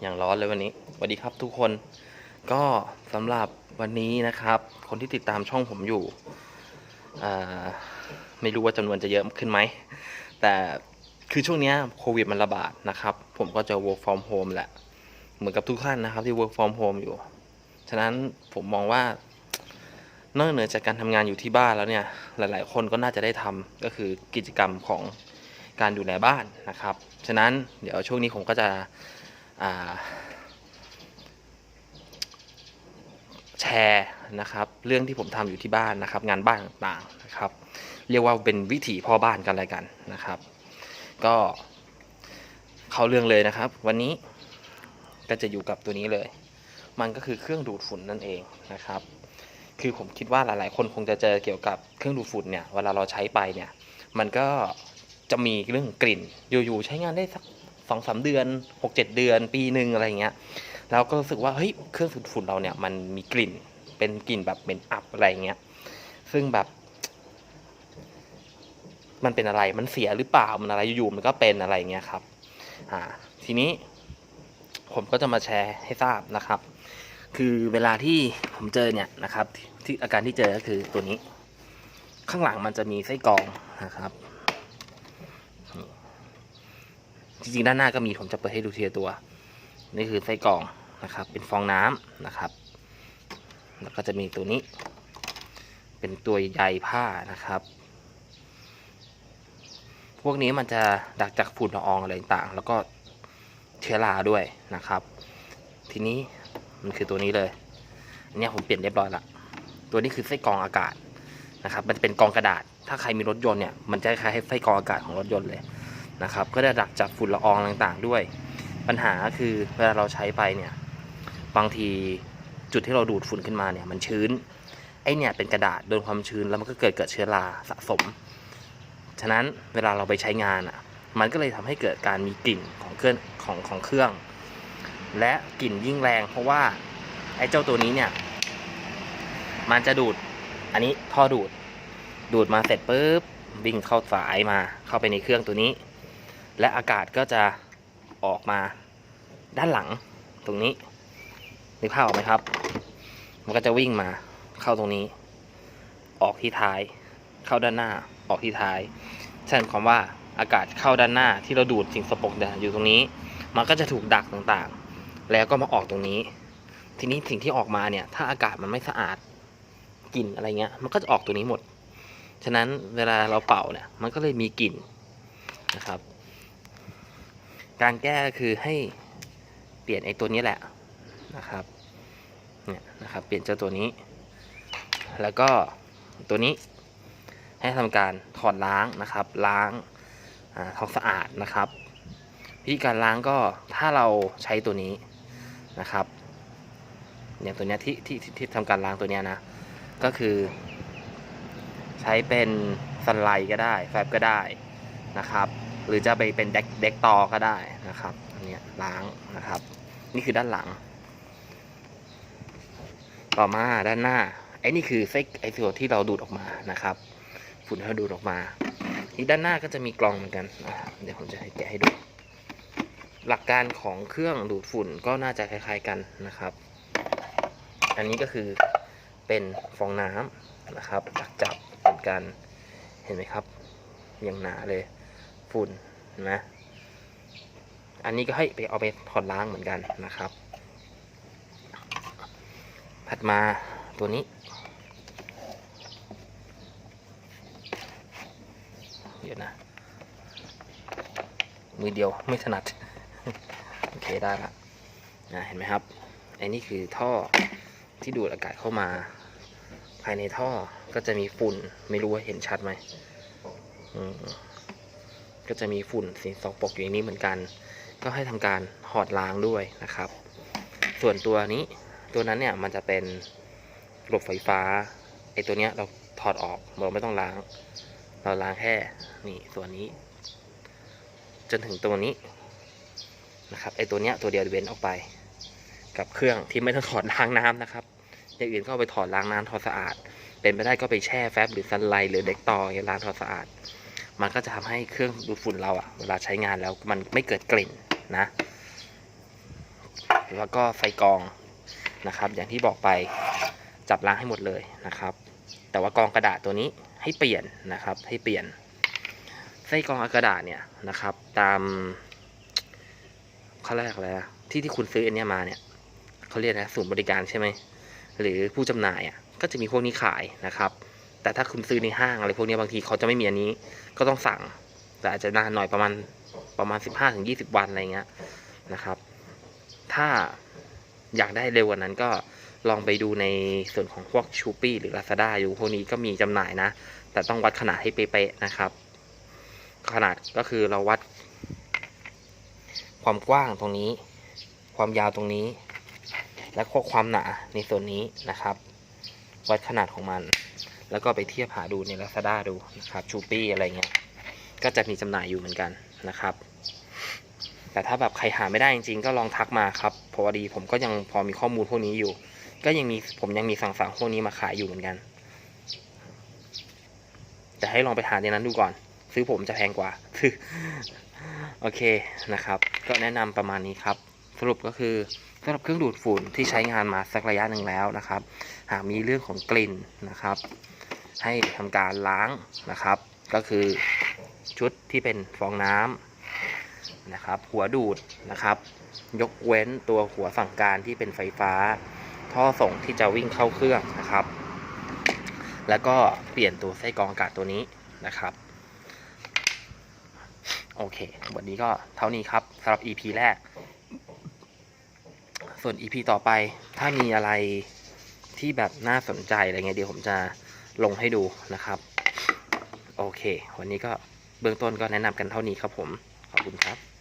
อย่างร้อนเลยวันนี้สวัสดีครับทุกคน ก็สำหรับวันนี้นะครับ คนที่ติดตามช่องผมอยู่ ไม่รู้ว่าจำนวนจะเยอะขึ้นไหม แต่คือช่วงนี้โควิดมันระบาดนะครับ ผมก็จะ work from home แหละ เหมือนกับทุกท่านนะครับที่ work from home อยู่ ฉะนั้นผมมองว่านอกเหนือจากการทำงานอยู่ที่บ้านแล้วเนี่ย หลาย ๆ คนก็น่าจะได้ทำก็คือกิจกรรมของการดูแลบ้านนะครับ ฉะนั้นเดี๋ยวช่วงนี้ผมก็จะ แชร์นะครับเรื่องที่ผมทำอยู่ที่บ้านนะครับ งานบ้านต่างๆนะครับ เรียกว่าเป็นวิถีพ่อบ้านกันอะไรกันนะครับ ก็เข้าเรื่องเลยนะครับ วันนี้ก็จะอยู่กับตัวนี้เลย มันก็คือเครื่องดูดฝุ่นนั่นเองนะครับ คือผมคิดว่าหลายๆ คนคงจะเจอเกี่ยวกับเครื่องดูดฝุ่นเนี่ยเวลาเราใช้ไปเนี่ย มันก็จะมีเรื่องกลิ่นอยู่ๆใช้งานได้สัก สองสามเดือนหกเจ็ดเดือน ปีหนึ่งอะไรเงี้ยแล้วก็รู้สึกว่าเฮ้ยเครื่องดูดฝุ่นเราเนี่ยมันมีกลิ่นเป็นกลิ่นแบบเป็นอับอะไรเงี้ยซึ่งแบบมันเป็นอะไร มันเสียหรือเปล่า มันอะไรอยู่ๆมันก็เป็นอะไรเงี้ยครับ อ่า ทีนี้ ผมก็จะมาแชร์ให้ทราบนะครับ คือเวลาที่ผมเจอเนี่ยนะครับ ที่อาการที่เจอก็คือตัวนี้ ข้างหลังมันจะมีไส้กรองนะครับนี่ จริงๆด้านหน้าก็มีผมจะเปิดให้ดูทีละตัว นี่คือไส้กรองนะครับ เป็นฟองน้ำนะครับ แล้วก็จะมีตัวนี้ เป็นตัวใยผ้านะครับ พวกนี้มันจะดักจากฝุ่นละอองอะไรต่างๆแล้วก็เชื้อราด้วยนะครับ ทีนี้มันคือตัวนี้เลยอันนี้ผมเปลี่ยนเรียบร้อยละตัวนี้คือไส้กรองอากาศนะครับ มันจะเป็นกองกระดาษ ถ้าใครมีรถยนต์เนี่ย มันจะคล้ายไส้กรองอากาศของรถยนต์เลย นะครับ ก็จะดักจับฝุ่นละอองต่างๆด้วย ปัญหาคือเวลาเราใช้ไปเนี่ยบางทีจุดที่เราดูดฝุ่นขึ้นมาเนี่ยมันชื้นไอเนี่ยเป็นกระดาษโดนความชื้นแล้วมันก็เกิดเกิดเชื้อราสะสม ฉะนั้นเวลาเราไปใช้งานอะ มันก็เลยทำให้เกิดการมีกลิ่นของเครื่องของของเครื่อง และกลิ่นยิ่งแรง เพราะว่าไอ้เจ้าตัวนี้เนี่ย มันจะดูด อันนี้ท่อดูด ดูดมาเสร็จปุ๊บวิ่งเข้าสายมาเข้าไปในเครื่องตัวนี้ และอากาศก็จะออกมาด้านหลังตรงนี้นึกภาพออกไหมครับ มันก็จะวิ่งมาเข้าตรงนี้ ออกที่ท้าย เข้าด้านหน้าออกที่ท้ายฉะนั้นความว่าอากาศเข้าด้านหน้าที่เราดูดสิ่งสกปรกเนี่ยอยู่ตรงนี้ มันก็จะถูกดักต่างๆ แล้วก็มาออกตรงนี้ ทีนี้สิ่งที่ออกมาเนี่ย ถ้าอากาศมันไม่สะอาดกลิ่นอะไรเงี้ย มันก็จะออกตัวนี้หมด ฉะนั้นเวลาเราเป่าเนี่ย มันก็เลยมีกลิ่นนะครับ การแก้คือให้เปลี่ยนไอ้ตัวนี้แหละนะครับเนี่ยนะครับ เปลี่ยนเจ้าตัวนี้ แล้วก็ตัวนี้ให้ทำการถอดล้างนะครับ ล้างอ่าทำสะอาดนะครับ วิธีการล้างก็ถ้าเราใช้ตัวนี้นะครับเนี่ยตัวเนี้ยที่ที่ที่ที่ทำการล้างตัวเนี้ยนะ ก็คือ ใช้เป็นสไลด์ก็ได้แฟบก็ได้นะครับ หรือจะไปเป็นเด็กเด็กตอก็ได้นะครับอันนี้ล้างนะครับ นี่คือด้านหลัง ต่อมาด้านหน้าไอ้นี่คือไส้ไอ้ส่วนที่เราดูดออกมานะครับฝุ่นที่เราดูดออกมาอีกด้านหน้าก็จะมีกล่องเหมือนกันเดี๋ยวผมจะให้แกะให้ดู หลักการของเครื่องดูดฝุ่นก็น่าจะคล้าย ๆกันนะครับ อันนี้ก็คือเป็นฟองน้ำนะครับจับจับเหมือนกันเห็นไหมครับยังหนาเลย ฝุ่นนไหมอันนี้ก็ให้ไปเอาไปถอดล้างเหมือนกันนะครับ ถัดมาตัวนี้ เดี๋ยวนะ มือเดียวไม่ถนัด โอเคได้ละนะเห็นไหมครับอ้นี่คือท่อที่ดูดอากาศเข้ามา ภายในท่อก็จะมีฝุ่นไม่รู้ว่าเห็นชัดไหมอืม ก็จะมีฝุ่นสิ่งสกปรกอยู่ในนี้เหมือนกัน ก็ให้ทำการถอดล้างด้วยนะครับ ส่วนตัวนี้ตัวนั้นเนี่ยมันจะเป็นระบบไฟฟ้าไอตัวเนี้ยเราถอดออกเราไม่ต้องล้าง เราล้างแค่นี่ส่วนนี้ จนถึงตัวนี้นะครับไอตัวเนี้ยตัวเดียวเว้นออกไป กับเครื่องที่ไม่ต้องถอดล้างน้ำนะครับอย่างอื่นก็ไปถอดล้างน้ำทอดสะอาด เป็นไปได้ก็ไปแช่แฟบหรือซันไลท์หรือเด็กต่ออย่าล้างทอดสะอาด มันก็จะทำให้เครื่องดูดฝุ่นเราอะเวลาใช้งานแล้วมันไม่เกิดกลิ่นนะ แล้วก็ไฟกองนะครับ อย่างที่บอกไปจับล้างให้หมดเลยนะครับ แต่ว่ากองกระดาษตัวนี้ให้เปลี่ยนนะครับ ให้เปลี่ยนไส้กรองกระดาษเนี่ยนะครับ ตามเขาเรียกอะไรที่ที่คุณซื้ออันเนี้ยมาเนี่ยเขาเรียกนะศูนย์บริการใช่ไหมหรือผู้จำหน่ายอะก็จะมีพวกนี้ขายนะครับ แต่ถ้าคุณซื้อในห้างอะไรพวกนี้บางทีเขาจะไม่มีอันนี้ ก็ต้องสั่ง แต่อาจจะนานหน่อยประมาณประมาณ 15-20 วันอะไรเงี้ยนะครับ ถ้าอยากได้เร็วกว่านั้นก็ลองไปดูในส่วนของพวกชูปี้หรือ Lazada อยู่พวกนี้ก็มีจำหน่ายนะ แต่ต้องวัดขนาดให้เป๊ะๆนะครับ ขนาดก็คือเราวัด ความกว้างตรงนี้ ความยาวตรงนี้ และก็ความหนาในส่วนนี้นะครับ วัดขนาดของมัน แล้วก็ไปเทียบหาดูใน Lazada ดูนะครับชูปี้อะไรเงี้ยก็จะมีจำหน่ายอยู่เหมือนกันนะครับ แต่ถ้าแบบใครหาไม่ได้จริงๆ ก็ลองทักมาครับพอดีผมก็ยังพอมีข้อมูลพวกนี้อยู่ ก็ยังมีผมยังมีสั่งสังพวกนี้มาขายอยู่เหมือนกันแต่ให้ลองไปหาในนั้นดูก่อน ซื้อผมจะแพงกว่า โอเคนะครับ ก็แนะนำประมาณนี้ครับ สรุปก็คือสำหรับเครื่องดูดฝุ่นที่ใช้งานมาสักระยะหนึ่งแล้วนะครับ หากมีเรื่องของกลิ่นนะครับ ให้ทำการล้างนะครับ ก็คือชุดที่เป็นฟองน้ำนะครับ หัวดูดนะครับ ยกเว้นตัวหัวสั่งการที่เป็นไฟฟ้า ท่อส่งที่จะวิ่งเข้าเครื่องนะครับ แล้วก็เปลี่ยนตัวไส้กรองอากาศตัวนี้นะครับโอเค วันนี้ก็เท่านี้ครับสำหรับ EP แรก ส่วน EP ต่อไป ถ้ามีอะไรที่แบบน่าสนใจอะไรเงี้ยเดี๋ยวผมจะลงให้ดูนะครับ โอเค วันนี้ก็เบื้องต้นก็แนะนำกันเท่านี้ครับผม ขอบคุณครับ